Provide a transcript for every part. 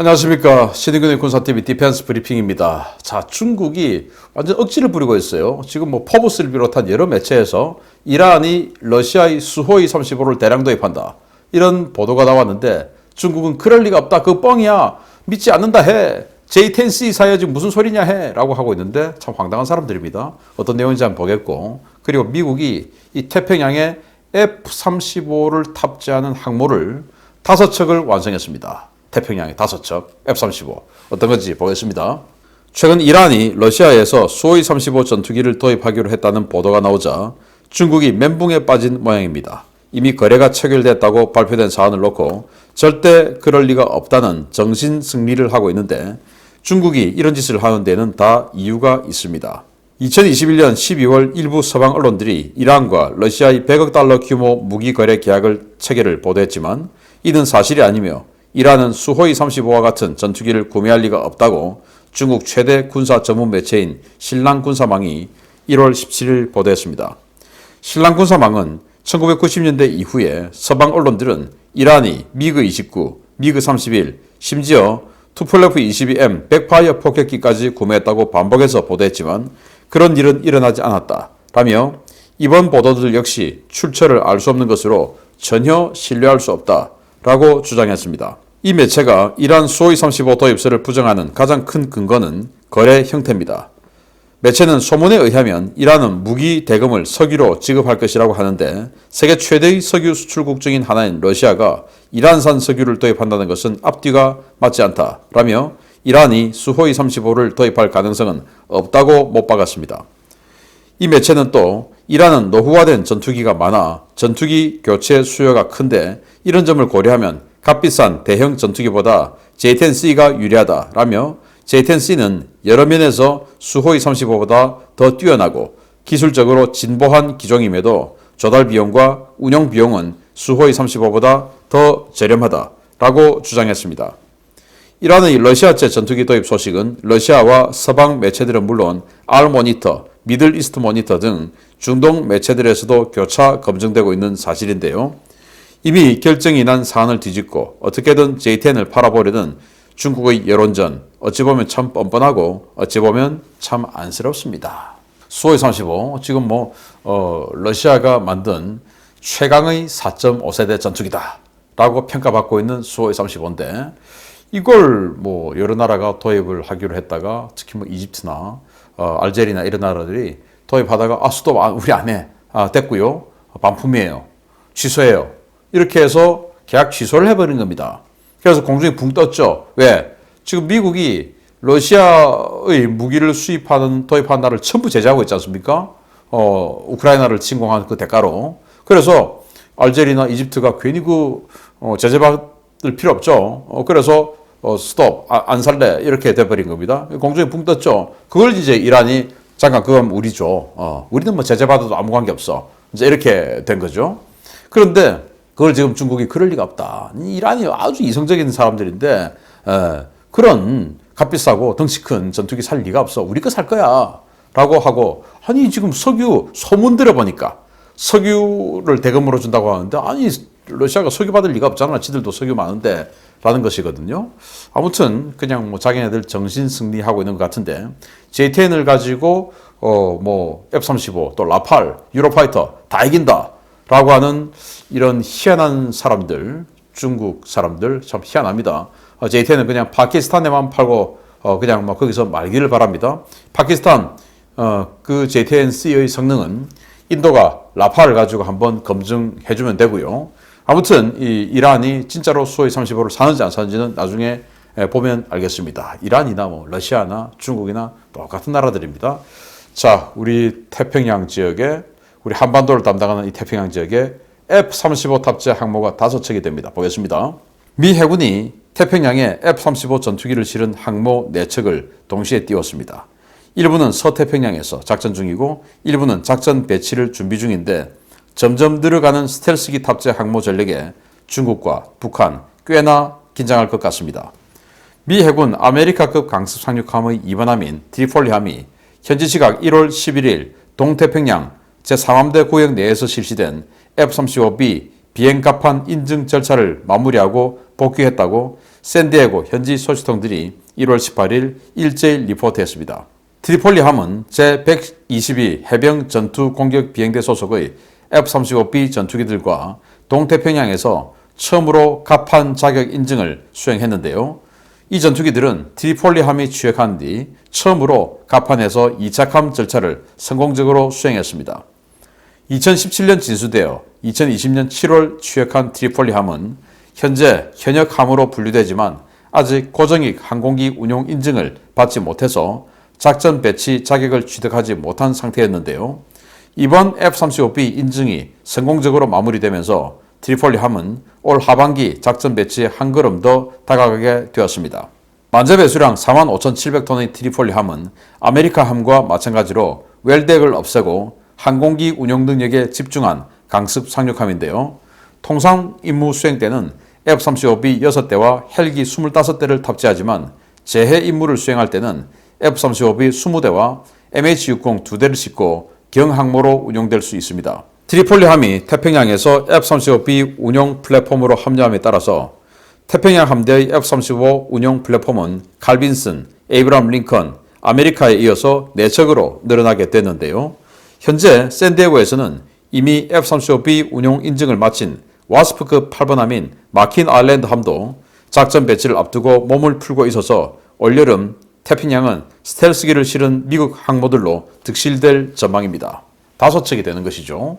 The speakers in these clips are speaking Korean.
안녕하십니까. 신의근의 군사TV 디펜스 브리핑입니다. 자, 중국이 완전 억지를 부리고 있어요. 지금 뭐 포브스를 비롯한 여러 매체에서 이란이 러시아의 수호이 35를 대량 도입한다. 이런 보도가 나왔는데 중국은 그럴 리가 없다. 그 뻥이야. 믿지 않는다 해. J10C 사야지 무슨 소리냐 해. 라고 하고 있는데 참 황당한 사람들입니다. 어떤 내용인지 한번 보겠고. 그리고 미국이 이 태평양에 F-35를 탑재하는 항모를 다섯 척을 완성했습니다. 태평양에 다섯 척 F-35 어떤 건지 보겠습니다. 최근 이란이 러시아에서 수호이 35 전투기를 도입하기로 했다는 보도가 나오자 중국이 멘붕에 빠진 모양입니다. 이미 거래가 체결됐다고 발표된 사안을 놓고 절대 그럴 리가 없다는 정신 승리를 하고 있는데 중국이 이런 짓을 하는 데는 다 이유가 있습니다. 2021년 12월 일부 서방 언론들이 이란과 러시아의 100억 달러 규모 무기 거래 계약을 체결을 보도했지만 이는 사실이 아니며 이란은 수호이 35와 같은 전투기를 구매할 리가 없다고 중국 최대 군사 전문 매체인 신랑 군사망이 1월 17일 보도했습니다. 신랑 군사망은 1990년대 이후에 서방 언론들은 이란이 미그 29, 미그 31, 심지어 투플레프 22M 백파이어 폭격기까지 구매했다고 반복해서 보도했지만 그런 일은 일어나지 않았다. 라며 이번 보도들 역시 출처를 알 수 없는 것으로 전혀 신뢰할 수 없다. 라고 주장했습니다. 이 매체가 이란 수호이 35 도입설을 부정하는 가장 큰 근거는 거래 형태입니다. 매체는 소문에 의하면 이란은 무기 대금을 석유로 지급할 것이라고 하는데 세계 최대의 석유 수출국 중인 하나인 러시아가 이란산 석유를 도입한다는 것은 앞뒤가 맞지 않다라며 이란이 수호이 35를 도입할 가능성은 없다고 못 박았습니다. 이 매체는 또 이란은 노후화된 전투기가 많아 전투기 교체 수요가 큰데 이런 점을 고려하면 값비싼 대형 전투기보다 J-10C가 유리하다라며 J-10C는 여러 면에서 수호이 35보다 더 뛰어나고 기술적으로 진보한 기종임에도 조달 비용과 운영 비용은 수호이 35보다 더 저렴하다라고 주장했습니다. 이란의 러시아제 전투기 도입 소식은 러시아와 서방 매체들은 물론 알모니터, 미들 이스트 모니터 등 중동 매체들에서도 교차 검증되고 있는 사실인데요. 이미 결정이 난 사안을 뒤집고 어떻게든 J10을 팔아보려는 중국의 여론전 어찌 보면 참 뻔뻔하고 어찌 보면 참 안쓰럽습니다. 수호이 35 지금 뭐 어, 러시아가 만든 최강의 4.5세대 전투기다라고 평가받고 있는 수호이 35인데 이걸 뭐 여러 나라가 도입을 하기로 했다가 특히 뭐 이집트나 어, 알제리나 이런 나라들이 도입하다가 아 수도 우리 안 해. 아 됐고요. 반품이에요. 취소해요. 이렇게 해서 계약 취소를 해버린 겁니다. 그래서 공중에 붕 떴죠. 왜? 지금 미국이 러시아의 무기를 수입하는 도입하는 나라를 전부 제재하고 있지 않습니까? 어, 우크라이나를 침공한 그 대가로. 그래서 알제리나 이집트가 괜히 그 어, 제재받을 필요 없죠. 어, 그래서 어, 스톱, 아, 안 살래 이렇게 돼버린 겁니다. 공중에 붕 떴죠. 그걸 이제 이란이 잠깐 그건 우리죠. 어, 우리는 뭐 제재받아도 아무 관계 없어. 이제 이렇게 된 거죠. 그런데 그걸 지금 중국이 그럴 리가 없다. 이란이 아주 이성적인 사람들인데 에, 그런 값비싸고 덩치 큰 전투기 살 리가 없어. 우리 거 살 거야. 라고 하고 아니 지금 석유 소문 들어보니까 석유를 대금으로 준다고 하는데 아니 러시아가 석유 받을 리가 없잖아. 지들도 석유 많은데 라는 것이거든요. 아무튼 그냥 뭐 자기네들 정신 승리하고 있는 것 같은데 J10을 가지고 어뭐 F35 또 라팔 유로파이터 다 이긴다. 라고 하는 이런 희한한 사람들, 중국 사람들 참 희한합니다. 어, JT는 그냥 파키스탄에만 팔고 어, 그냥 뭐 거기서 말기를 바랍니다. 파키스탄 어, 그 JTNC의 성능은 인도가 라파를 가지고 한번 검증해 주면 되고요. 아무튼 이 이란이 진짜로 수호이 35를 사는지 안 사는지는 나중에 보면 알겠습니다. 이란이나 뭐 러시아나 중국이나 똑같은 나라들입니다. 자, 우리 태평양 지역에 우리 한반도를 담당하는 이 태평양 지역에 F-35 탑재 항모가 다섯 척이 됩니다. 보겠습니다. 미 해군이 태평양에 F-35 전투기를 실은 항모 4척을 동시에 띄웠습니다. 일부는 서태평양에서 작전 중이고 일부는 작전 배치를 준비 중인데 점점 늘어가는 스텔스기 탑재 항모 전력에 중국과 북한 꽤나 긴장할 것 같습니다. 미 해군 아메리카급 강습 상륙함의 2번함인 트리폴리함이 현지 시각 1월 11일 동태평양 제3함대 구역 내에서 실시된 F-35B 비행갑판 인증 절차를 마무리하고 복귀했다고 샌디에고 현지 소식통들이 1월 18일 일제일 리포트했습니다. 트리폴리 함은 제122 해병 전투 공격 비행대 소속의 F-35B 전투기들과 동태평양에서 처음으로 갑판 자격 인증을 수행했는데요. 이 전투기들은 트리폴리함이 취획한 뒤 처음으로 갑판에서 2차함 절차를 성공적으로 수행했습니다. 2017년 진수되어 2020년 7월 취획한 트리폴리함은 현재 현역함으로 분류되지만 아직 고정익 항공기 운용 인증을 받지 못해서 작전 배치 자격을 취득하지 못한 상태였는데요. 이번 F-35B 인증이 성공적으로 마무리되면서 트리폴리함은 올 하반기 작전 배치에 한 걸음 더 다가가게 되었습니다. 만재 배수량 45,700톤의 트리폴리함은 아메리카함과 마찬가지로 웰덱을 없애고 항공기 운용 능력에 집중한 강습 상륙함인데요. 통상 임무 수행 때는 F-35B 6대와 헬기 25대를 탑재하지만 재해 임무를 수행할 때는 F-35B 20대와 MH-60 2대를 싣고 경항모로 운용될 수 있습니다. 트리폴리함이 태평양에서 F-35B 운용 플랫폼으로 합류함에 따라서 태평양 함대의 F-35 운용 플랫폼은 칼빈슨, 에이브람 링컨, 아메리카에 이어서 4척으로 늘어나게 됐는데요. 현재 샌디에고에서는 이미 F-35B 운용 인증을 마친 와스프급 8번함인 마킨 아일랜드 함도 작전 배치를 앞두고 몸을 풀고 있어서 올여름 태평양은 스텔스기를 실은 미국 항모들로 득실될 전망입니다. 다섯 척이 되는 것이죠.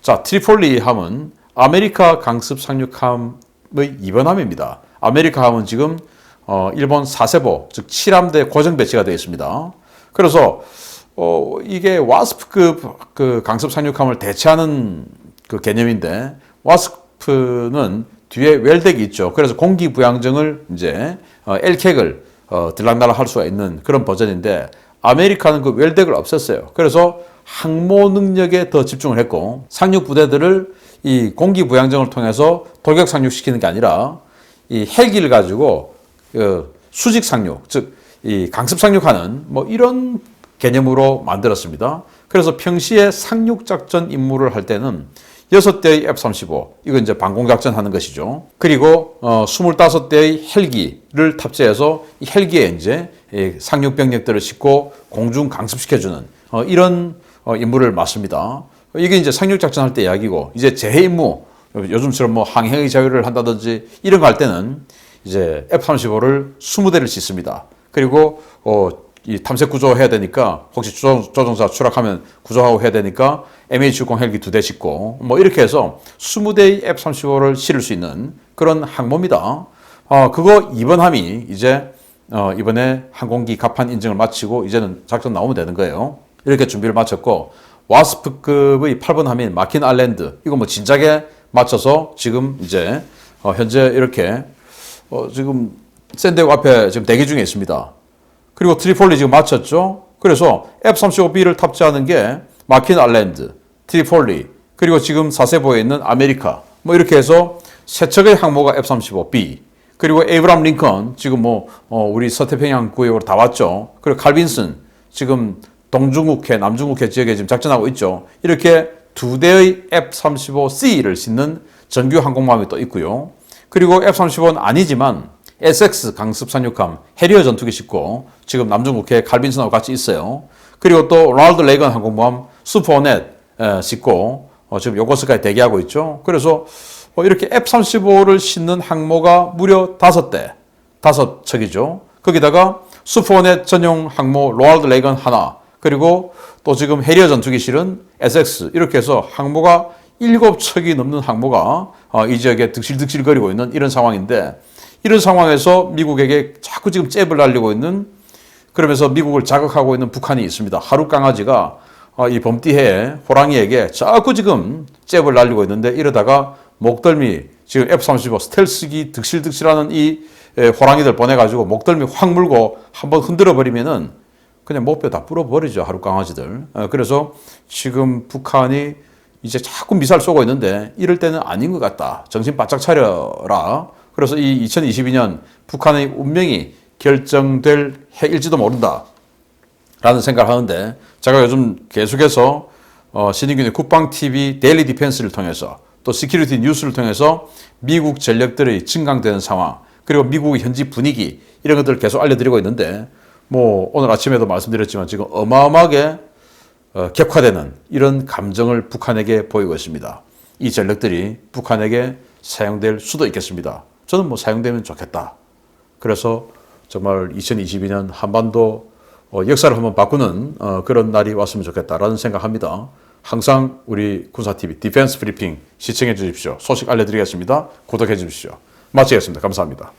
자, 트리폴리 함은 아메리카 강습 상륙함의 2번함입니다. 아메리카 함은 지금 어, 일본 사세보, 즉 7함대 고정 배치가 되어 있습니다. 그래서 어, 이게 와스프급 그 강습 상륙함을 대체하는 그 개념인데 와스프는 뒤에 웰덱이 있죠. 그래서 공기 부양정을 이제 어, LCA를 어, 들락날락 할 수가 있는 그런 버전인데 아메리카는 그 웰덱을 없앴어요. 그래서 항모 능력에 더 집중을 했고 상륙 부대들을 이 공기 부양정을 통해서 돌격 상륙시키는 게 아니라 이 헬기를 가지고 그 수직 상륙, 즉 이 강습 상륙하는 뭐 이런 개념으로 만들었습니다. 그래서 평시에 상륙 작전 임무를 할 때는 6대의 F-35, 이거 이제 방공작전 하는 것이죠. 그리고 어, 25대의 헬기를 탑재해서 이 헬기에 이제 상륙 병력들을 싣고 공중 강습시켜주는 어, 이런 어, 임무를 맡습니다. 이게 이제 상륙작전 할 때 이야기고, 이제 재해 임무, 요즘처럼 뭐 항해의 자유를 한다든지 이런 거 할 때는 이제 F-35를 20대를 싣습니다. 그리고 어, 이 탐색 구조 해야 되니까 혹시 조종, 조종사 추락하면 구조하고 해야 되니까 MH60 헬기 두 대 싣고 뭐 이렇게 해서 20대의 F-35를 실을 수 있는 그런 항모입니다. 어, 그거 이번 함이 이제 어, 이번에 항공기 갑판 인증을 마치고 이제는 작전 나오면 되는 거예요. 이렇게 준비를 마쳤고 와스프급의 8번 함인 마킨 아일랜드 이거 뭐 진작에 맞춰서 지금 이제 어, 현재 이렇게 어, 지금 샌디에고 앞에 지금 대기 중에 있습니다. 그리고 트리폴리 지금 마쳤죠. 그래서 F-35B를 탑재하는 게 마킨 아일랜드, 트리폴리, 그리고 지금 사세보에 있는 아메리카 뭐 이렇게 해서 세 척의 항모가 F-35B 그리고 에이브람 링컨 지금 뭐 어, 우리 서태평양 구역으로 다 왔죠. 그리고 칼빈슨 지금 동중국해, 남중국해 지역에 지금 작전하고 있죠. 이렇게 두 대의 F-35C를 싣는 정규 항공모함이 또 있고요. 그리고 F-35는 아니지만 SX 강습 상륙함 해리어 전투기 싣고 지금 남중국해 칼빈슨하고 같이 있어요. 그리고 또 로널드 레이건 항공모함 슈퍼넷 싣고 어, 지금 요코스카에 대기하고 있죠. 그래서 어, 이렇게 F-35를 싣는 항모가 무려 다섯 대, 다섯 척이죠. 거기다가 슈퍼넷 전용 항모 로널드 레이건 하나, 그리고 또 지금 해리어 전투기 실은 SX 이렇게 해서 항모가 일곱 척이 넘는 항모가 어, 이 지역에 득실득실거리고 있는 이런 상황인데 이런 상황에서 미국에게 자꾸 지금 잽을 날리고 있는 그러면서 미국을 자극하고 있는 북한이 있습니다. 하루 강아지가 어, 이 범띠해에 호랑이에게 자꾸 지금 잽을 날리고 있는데 이러다가 목덜미 지금 F-35 스텔스기 득실득실하는 이 호랑이들 보내가지고 목덜미 확 물고 한번 흔들어 버리면은 그냥 목뼈 다 불어버리죠 하루 강아지들. 어, 그래서 지금 북한이 이제 자꾸 미사일 쏘고 있는데 이럴 때는 아닌 것 같다. 정신 바짝 차려라. 그래서 이 2022년 북한의 운명이 결정될 해일지도 모른다. 라는 생각을 하는데 제가 요즘 계속해서 어, 신인균의 국방TV 데일리 디펜스를 통해서 또 시큐리티 뉴스를 통해서 미국 전력들의 증강되는 상황 그리고 미국의 현지 분위기 이런 것들을 계속 알려드리고 있는데 뭐 오늘 아침에도 말씀드렸지만 지금 어마어마하게 어, 격화되는 이런 감정을 북한에게 보이고 있습니다. 이 전력들이 북한에게 사용될 수도 있겠습니다. 저는 뭐 사용되면 좋겠다. 그래서 정말 2022년 한반도 어, 역사를 한번 바꾸는 어, 그런 날이 왔으면 좋겠다라는 생각합니다. 항상 우리 군사TV 디펜스 브리핑 시청해 주십시오. 소식 알려드리겠습니다. 구독해 주십시오. 마치겠습니다. 감사합니다.